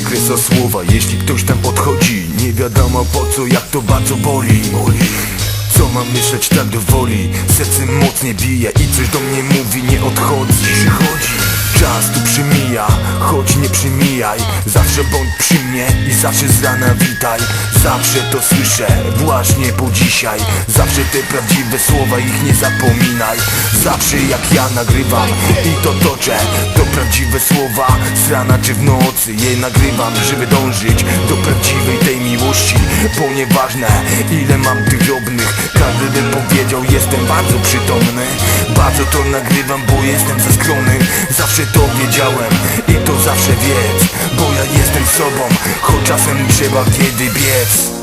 Kresła słowa, jeśli ktoś tam odchodzi Nie wiadomo po co, jak to bardzo boli. Co mam myśleć tak do woli? Serce mocniej bije i coś do mnie mówi Nie odchodzi. Czas tu przymija, choć nie przymijaj Zawsze bądź przy mnie i zawsze z rana witaj. Zawsze to słyszę, właśnie po dzisiaj. Zawsze te prawdziwe słowa, ich nie zapominaj. Zawsze jak ja nagrywam i to toczę To prawdziwe słowa, z rana czy w nocy Je nagrywam, żeby dążyć do prawdziwej tej miłości Bo nieważne ile mam tych drobnych Każdy by powiedział, jestem bardzo przytomny. Bardzo to nagrywam, bo jestem ze skromny. Zawsze to wiedziałem i to zawsze wiedz Bo ja jestem sobą, choć czasem trzeba kiedy biec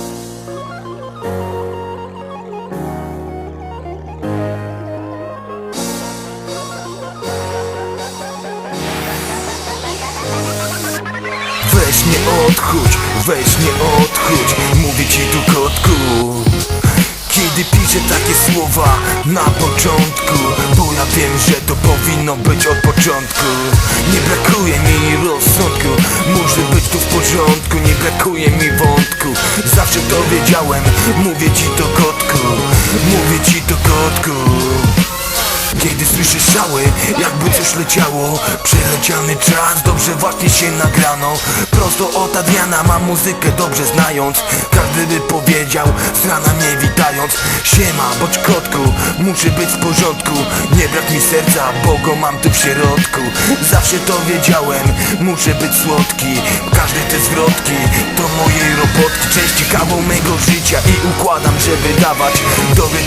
Weź nie odchudź, weź nie odchudź Mówię ci tu kotku. Kiedy piszę takie słowa na początku Bo ja wiem, że to powinno być od początku. Nie brakuje mi rozsądku Muszę być tu w porządku Nie brakuje mi wątku. Zawsze to wiedziałem Mówię ci to kotku Mówię ci to kotku kiedy słyszę szały, jakby coś leciało. Przeleciany czas, dobrze właśnie się nagrano. Prosto od Adriana mam muzykę dobrze znając. Każdy by powiedział, z rana mnie witając. Siema, bądź kotku, muszę być w porządku. Nie brak mi serca, bo go mam tu w środku. Zawsze to wiedziałem, muszę być słodki. Każde te zwrotki to mojej robotki. Część ciekawą mego życia ma nam żeby dawać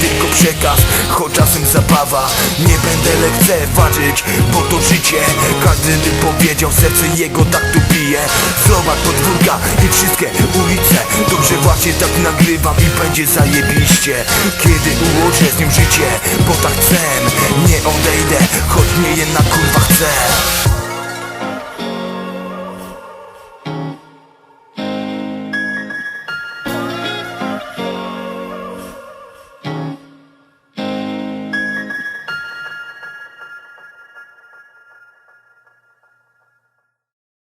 tylko przekaz, choć czasem zabawa. Nie będę lekceważyć, bo to życie. Każdy by powiedział, serce jego tak tu bije. Słowak, podwórka i wszystkie ulice. Dobrze właśnie tak nagrywam i będzie zajebiście. Kiedy ułożę z nim życie, bo tak chcę Nie odejdę, choć mnie je na kurwa chcę